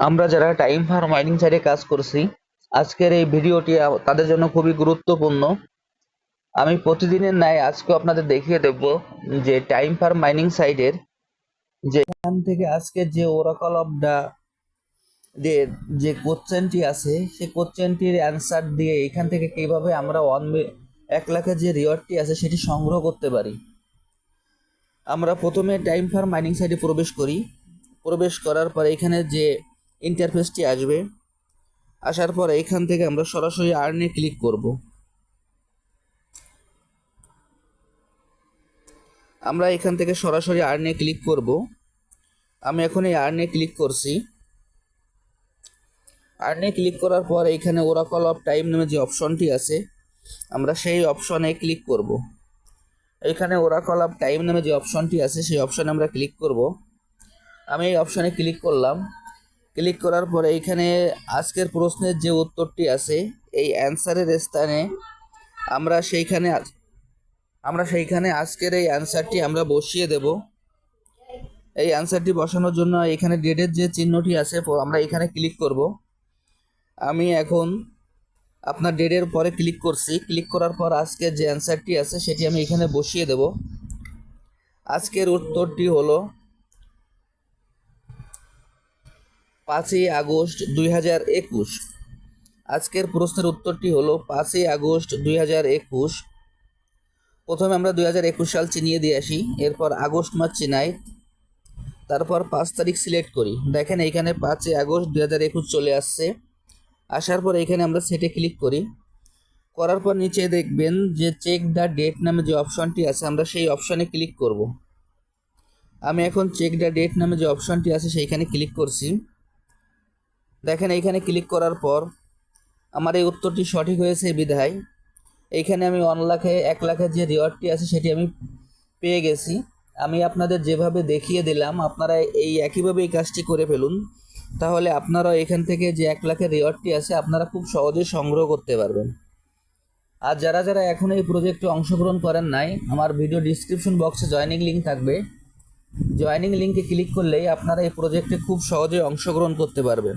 আমরা যারা time fur mining সাইটে কাজ করছি, আজকের এই ভিডিওটি তাদের জন্য খুবই গুরুত্বপূর্ণ। আমি প্রতিদিনের ন্যায় আজকে আপনাদের দেখিয়ে দেব যে টাইম ফার মাইনিং সাইটের যে, এখান থেকে আজকে যে ওরাকল অফ দা যে যে কোশ্চেনটি আছে সেই কোশ্চেনটির অ্যান্সার দিয়ে এখান থেকে কীভাবে আমরা ওয়ান এক লাখের যে রিওয়ার্ডটি আছে সেটি সংগ্রহ করতে পারি। আমরা প্রথমে টাইম ফার মাইনিং সাইটে প্রবেশ করি। প্রবেশ করার পরে এখানে যে ইন্টারফেসটি আসবে। আসার পরে এখান থেকে আমরা সরাসরি আর্নে ক্লিক করব। আমরা এখান থেকে সরাসরি আর্নে ক্লিক করব। আমি এখন এই আর্নে ক্লিক করছি। আর্নে ক্লিক করার পর এখানে ওরাকল অফ টাইম নামে যে অপশনটি আছে, আমরা সেই অপশনে ক্লিক করব। এখানে ওরাকল অফ টাইম নামে যে অপশনটি আছে, সেই অপশনে আমরা ক্লিক করব। আমি এই অপশনে ক্লিক করলাম। ক্লিক করার পরে এইখানে আজকের প্রশ্নের যে উত্তরটি আছে, এই অ্যান্সারের স্থানে আমরা সেইখানে আমরা সেইখানে আজকের এই অ্যান্সারটি আমরা বসিয়ে দেব। এই অ্যান্সারটি বসানোর জন্য এখানে ডেটের যে চিহ্নটি আছে আমরা এখানে ক্লিক করব। আমি এখন আপনার ডেটের পরে ক্লিক করছি। ক্লিক করার পর আজকের যে অ্যান্সারটি আছে, সেটি আমি এখানে বসিয়ে দেব। আজকের উত্তরটি হলো পাঁচই আগস্ট দুই হাজার একুশ। আজকের প্রশ্নের উত্তরটি হলো পাঁচই আগস্ট দুই হাজার একুশ। প্রথমে আমরা দুই হাজার একুশ সাল চিনিয়ে দিয়ে আসি, এরপর আগস্ট মাস চিনাই, তারপর পাঁচ তারিখ সিলেক্ট করি। দেখেন এইখানে পাঁচই আগস্ট দুই হাজার একুশ চলে আসছে। আসার পর এখানে আমরা সেটে ক্লিক করি। করার পর নিচে দেখবেন যে চেক দ্য ডেট নামে যে অপশনটি আছে, আমরা সেই অপশনে ক্লিক করব। আমি এখন চেক দ্য ডেট নামে যে অপশনটি আছে, সেইখানে ক্লিক করছি। দেখেন এইখানে ক্লিক করার পর আমার এই উত্তরটি সঠিক হয়েছে বিধায়। এইখানে আমি ওয়ান লাখে এক লাখের যে রিওয়ার্ডটি আছে সেটি আমি পেয়ে গেছি। আমি আপনাদের যেভাবে দেখিয়ে দিলাম, আপনারা এই একইভাবে এই কাজটি করে ফেলুন। তাহলে আপনারাও এখান থেকে যে এক লাখের রিওয়ার্ডটি আছে, আপনারা খুব সহজে সংগ্রহ করতে পারবেন। আর যারা যারা এখন এই প্রজেক্টে অংশগ্রহণ করেন নাই, আমার ভিডিও ডিসক্রিপশন বক্সে জয়েনিং লিঙ্ক থাকবে। জয়েনিং লিঙ্কে ক্লিক করলেই আপনারা এই প্রজেক্টে খুব সহজে অংশগ্রহণ করতে পারবেন।